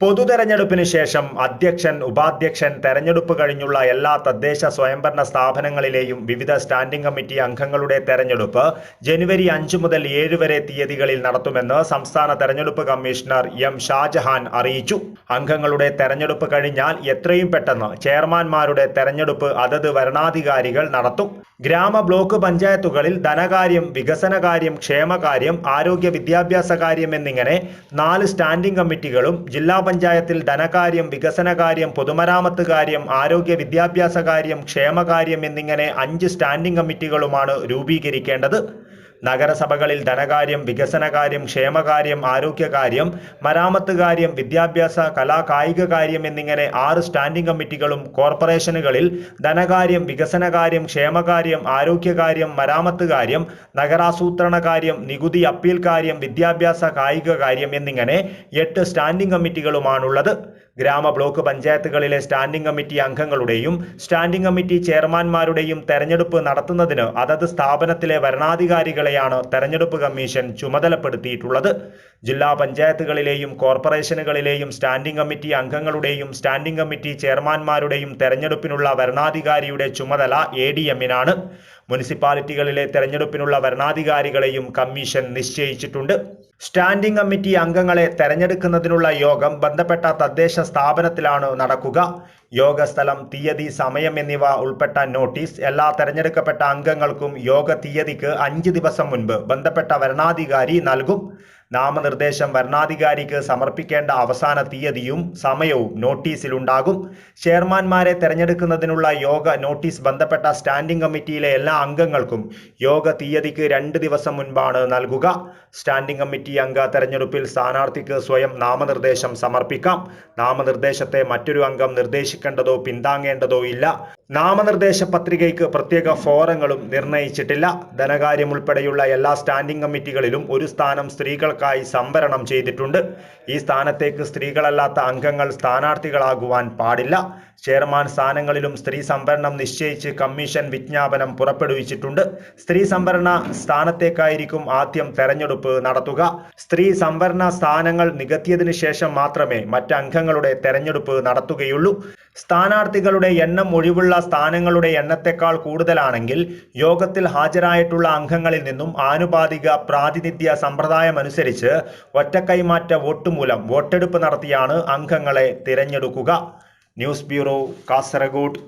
പൊതു തെരഞ്ഞെടുപ്പിന് ശേഷം അധ്യക്ഷൻ ഉപാധ്യക്ഷൻ തെരഞ്ഞെടുപ്പ് കഴിഞ്ഞുള്ള എല്ലാ തദ്ദേശ സ്വയംഭരണ സ്ഥാപനങ്ങളിലെയും വിവിധ സ്റ്റാൻഡിംഗ് കമ്മിറ്റി അംഗങ്ങളുടെ തെരഞ്ഞെടുപ്പ് ജനുവരി അഞ്ച് മുതൽ ഏഴ് വരെ തീയതികളിൽ നടത്തുമെന്ന് സംസ്ഥാന തെരഞ്ഞെടുപ്പ് കമ്മീഷണർ എം ഷാജഹാൻ അറിയിച്ചു. അംഗങ്ങളുടെ തെരഞ്ഞെടുപ്പ് കഴിഞ്ഞാൽ എത്രയും പെട്ടെന്ന് ചെയർമാൻമാരുടെ തെരഞ്ഞെടുപ്പ് അതത് വരണാധികാരികൾ നടത്തും. ഗ്രാമ ബ്ലോക്ക് പഞ്ചായത്തുകളിൽ ധനകാര്യം വികസനകാര്യം ക്ഷേമകാര്യം ആരോഗ്യ വിദ്യാഭ്യാസ കാര്യം എന്നിങ്ങനെ നാല് സ്റ്റാൻഡിംഗ് കമ്മിറ്റികളും ജില്ലാ പഞ്ചായത്തിൽ ധനകാര്യം വികസനകാര്യം പൊതുമരാമത്ത് കാര്യം ആരോഗ്യ വിദ്യാഭ്യാസ കാര്യം ക്ഷേമകാര്യം എന്നിങ്ങനെ അഞ്ച് സ്റ്റാൻഡിംഗ് കമ്മിറ്റികളുമാണ് രൂപീകരിക്കേണ്ടത്. നഗരസഭകളിൽ ധനകാര്യം വികസനകാര്യം ക്ഷേമകാര്യം ആരോഗ്യകാര്യം മരാമത്ത് കാര്യം വിദ്യാഭ്യാസ കലാ കായിക കാര്യം എന്നിങ്ങനെ ആറ് സ്റ്റാൻഡിംഗ് കമ്മിറ്റികളും കോർപ്പറേഷനുകളിൽ ധനകാര്യം വികസനകാര്യം ക്ഷേമകാര്യം ആരോഗ്യകാര്യം മരാമത്ത് കാര്യം നഗരാസൂത്രണ കാര്യം നികുതി അപ്പീൽ കാര്യം വിദ്യാഭ്യാസ കായിക കാര്യം എന്നിങ്ങനെ എട്ട് സ്റ്റാൻഡിംഗ് കമ്മിറ്റികളുമാണുള്ളത്. ഗ്രാമ ബ്ലോക്ക് പഞ്ചായത്തുകളിലെ സ്റ്റാൻഡിംഗ് കമ്മിറ്റി അംഗങ്ങളുടെയും സ്റ്റാൻഡിംഗ് കമ്മിറ്റി ചെയർമാൻമാരുടെയും തെരഞ്ഞെടുപ്പ് നടത്തുന്നതിന് അതത് സ്ഥാപനത്തിലെ വരണാധികാരികളെയാണ് തെരഞ്ഞെടുപ്പ് കമ്മീഷൻ ചുമതലപ്പെടുത്തിയിട്ടുള്ളത്. ജില്ലാ പഞ്ചായത്തുകളിലെയും കോർപ്പറേഷനുകളിലെയും സ്റ്റാൻഡിംഗ് കമ്മിറ്റി അംഗങ്ങളുടെയും സ്റ്റാൻഡിംഗ് കമ്മിറ്റി ചെയർമാൻമാരുടെയും തെരഞ്ഞെടുപ്പിനുള്ള വരണാധികാരിയുടെ ചുമതല എ ഡി എമ്മിനാണ്. മുനിസിപ്പാലിറ്റികളിലെ തെരഞ്ഞെടുപ്പിനുള്ള വരണാധികാരികളെയും കമ്മീഷൻ നിശ്ചയിച്ചിട്ടുണ്ട്. സ്റ്റാൻഡിംഗ് കമ്മിറ്റി അംഗങ്ങളെ തെരഞ്ഞെടുക്കുന്നതിനുള്ള യോഗം ബന്ധപ്പെട്ട തദ്ദേശ സ്ഥാപനത്തിലാണ് നടക്കുക. യോഗസ്ഥലം തീയതി സമയം എന്നിവ ഉൾപ്പെട്ട നോട്ടീസ് എല്ലാ തെരഞ്ഞെടുക്കപ്പെട്ട അംഗങ്ങൾക്കും യോഗ തീയതിക്ക് അഞ്ച് ദിവസം മുൻപ് ബന്ധപ്പെട്ട വരണാധികാരി നൽകും. നാമനിർദ്ദേശം വരണാധികാരിക്ക് സമർപ്പിക്കേണ്ട അവസാന തീയതിയും സമയവും നോട്ടീസിലുണ്ടാകും. ചെയർമാൻമാരെ തെരഞ്ഞെടുക്കുന്നതിനുള്ള യോഗ നോട്ടീസ് ബന്ധപ്പെട്ട സ്റ്റാൻഡിംഗ് കമ്മിറ്റിയിലെ എല്ലാ അംഗങ്ങൾക്കും യോഗ തീയതിക്ക് രണ്ട് ദിവസം മുൻപാണ് നൽകുക. സ്റ്റാൻഡിംഗ് കമ്മിറ്റി അംഗ തെരഞ്ഞെടുപ്പിൽ സ്ഥാനാർത്ഥിക്ക് സ്വയം നാമനിർദ്ദേശം സമർപ്പിക്കാം. നാമനിർദ്ദേശത്തെ മറ്റൊരു അംഗം നിർദ്ദേശിക്കേണ്ടതോ പിന്താങ്ങേണ്ടതോ ഇല്ല. നാമനിർദ്ദേശ പത്രികയ്ക്ക് പ്രത്യേക ഫോറങ്ങളും നിർണയിച്ചിട്ടില്ല. ധനകാര്യം ഉൾപ്പെടെയുള്ള എല്ലാ സ്റ്റാൻഡിംഗ് കമ്മിറ്റികളിലും ഒരു സ്ഥാനം സ്ത്രീകൾക്കായി സംവരണം ചെയ്തിട്ടുണ്ട്. ഈ സ്ഥാനത്തേക്ക് സ്ത്രീകളല്ലാത്ത അംഗങ്ങൾ സ്ഥാനാർത്ഥികളാകുവാൻ പാടില്ല. ചെയർമാൻ സ്ഥാനങ്ങളിലും സ്ത്രീ സംവരണം നിശ്ചയിച്ച് കമ്മീഷൻ വിജ്ഞാപനം പുറപ്പെടുവിച്ചിട്ടുണ്ട്. സ്ത്രീ സംവരണ സ്ഥാനത്തേക്കായിരിക്കും ആദ്യം തെരഞ്ഞെടുപ്പ് നടത്തുക. സ്ത്രീ സംവരണ സ്ഥാനങ്ങൾ നികത്തിയതിനു ശേഷം മാത്രമേ മറ്റംഗങ്ങളുടെ തെരഞ്ഞെടുപ്പ് നടത്തുകയുള്ളൂ. സ്ഥാനാർത്ഥികളുടെ എണ്ണം ഒഴിവുള്ള സ്ഥാനങ്ങളുടെ എണ്ണത്തെക്കാൾ കൂടുതലാണെങ്കിൽ യോഗത്തിൽ ഹാജരായിട്ടുള്ള അംഗങ്ങളിൽ നിന്നും ആനുപാതിക പ്രാതിനിധ്യ സമ്പ്രദായമനുസരിച്ച് ഒറ്റക്കൈമാറ്റ വോട്ട് മൂലം വോട്ടെടുപ്പ് നടത്തിയാണ് അംഗങ്ങളെ തിരഞ്ഞെടുക്കുക. News bureau Kasaragod.